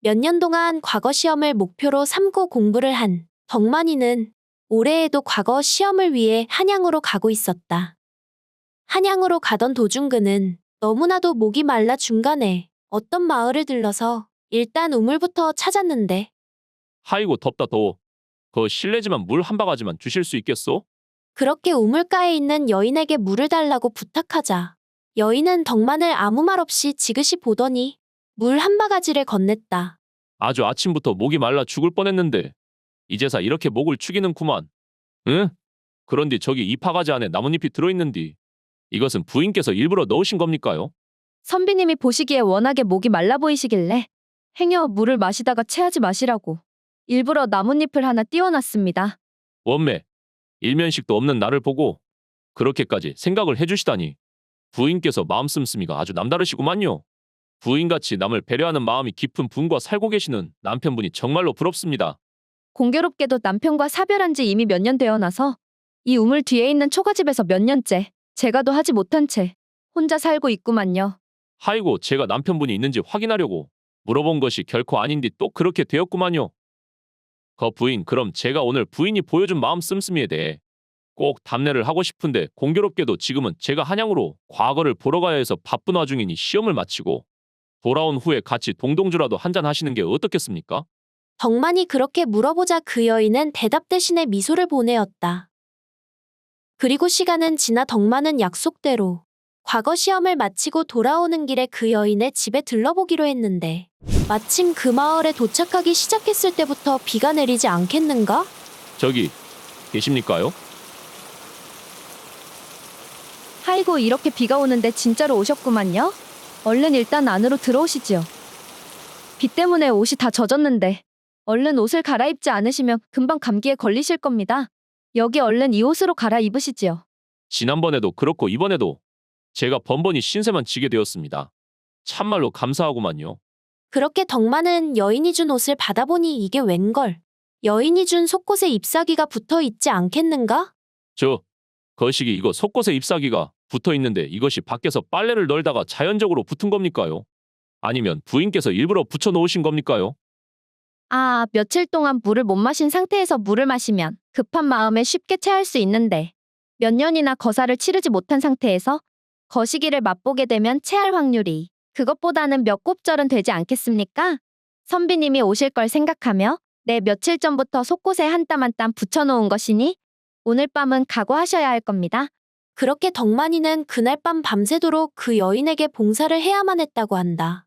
몇 년 동안 과거 시험을 목표로 삼고 공부를 한 덕만이는 올해에도 과거 시험을 위해 한양으로 가고 있었다. 한양으로 가던 도중 그는 너무나도 목이 말라 중간에 어떤 마을을 들러서 일단 우물부터 찾았는데 하이고 덥다 더워. 그 실례지만 물 한 바가지만 주실 수 있겠소? 그렇게 우물가에 있는 여인에게 물을 달라고 부탁하자 여인은 덕만을 아무 말 없이 지그시 보더니 물 한 바가지를 건넸다. 아주 아침부터 목이 말라 죽을 뻔했는데 이제사 이렇게 목을 축이는구만. 응? 그런데 저기 이 파가지 안에 나뭇잎이 들어있는디 이것은 부인께서 일부러 넣으신 겁니까요? 선비님이 보시기에 워낙에 목이 말라 보이시길래 행여 물을 마시다가 체하지 마시라고 일부러 나뭇잎을 하나 띄워놨습니다. 원매 일면식도 없는 나를 보고 그렇게까지 생각을 해주시다니 부인께서 마음 씀씀이가 아주 남다르시구만요. 부인같이 남을 배려하는 마음이 깊은 분과 살고 계시는 남편분이 정말로 부럽습니다. 공교롭게도 남편과 사별한 지 이미 몇 년 되어 나서 이 우물 뒤에 있는 초가집에서 몇 년째 제가도 하지 못한 채 혼자 살고 있구만요. 하이고 제가 남편분이 있는지 확인하려고 물어본 것이 결코 아닌디 또 그렇게 되었구만요. 거 부인 그럼 제가 오늘 부인이 보여준 마음 씀씀이에 대해 꼭 답례를 하고 싶은데 공교롭게도 지금은 제가 한양으로 과거를 보러 가야 해서 바쁜 와중이니 시험을 마치고 돌아온 후에 같이 동동주라도 한잔 하시는 게 어떻겠습니까? 덕만이 그렇게 물어보자 그 여인은 대답 대신에 미소를 보내었다. 그리고 시간은 지나 덕만은 약속대로 과거 시험을 마치고 돌아오는 길에 그 여인의 집에 들러보기로 했는데 마침 그 마을에 도착하기 시작했을 때부터 비가 내리지 않겠는가? 저기 계십니까요? 하이고 이렇게 비가 오는데 진짜로 오셨구만요. 얼른 일단 안으로 들어오시지요. 비 때문에 옷이 다 젖었는데 얼른 옷을 갈아입지 않으시면 금방 감기에 걸리실 겁니다. 여기 얼른 이 옷으로 갈아입으시지요. 지난번에도 그렇고 이번에도 제가 번번이 신세만 지게 되었습니다. 참말로 감사하구만요. 그렇게 덕만은 여인이 준 옷을 받아보니 이게 웬걸. 여인이 준 속옷에 잎사귀가 붙어 있지 않겠는가? 저 거시기 이거 속옷에 잎사귀가 붙어 있는데 이것이 밖에서 빨래를 널다가 자연적으로 붙은 겁니까요? 아니면 부인께서 일부러 붙여 놓으신 겁니까요? 아, 며칠 동안 물을 못 마신 상태에서 물을 마시면 급한 마음에 쉽게 체할 수 있는데 몇 년이나 거사를 치르지 못한 상태에서 거시기를 맛보게 되면 체할 확률이 그것보다는 몇 곱절은 되지 않겠습니까? 선비님이 오실 걸 생각하며 내 며칠 전부터 속옷에 한 땀 한 땀 붙여놓은 것이니 오늘 밤은 각오하셔야 할 겁니다. 그렇게 덕만이는 그날 밤 밤새도록 그 여인에게 봉사를 해야만 했다고 한다.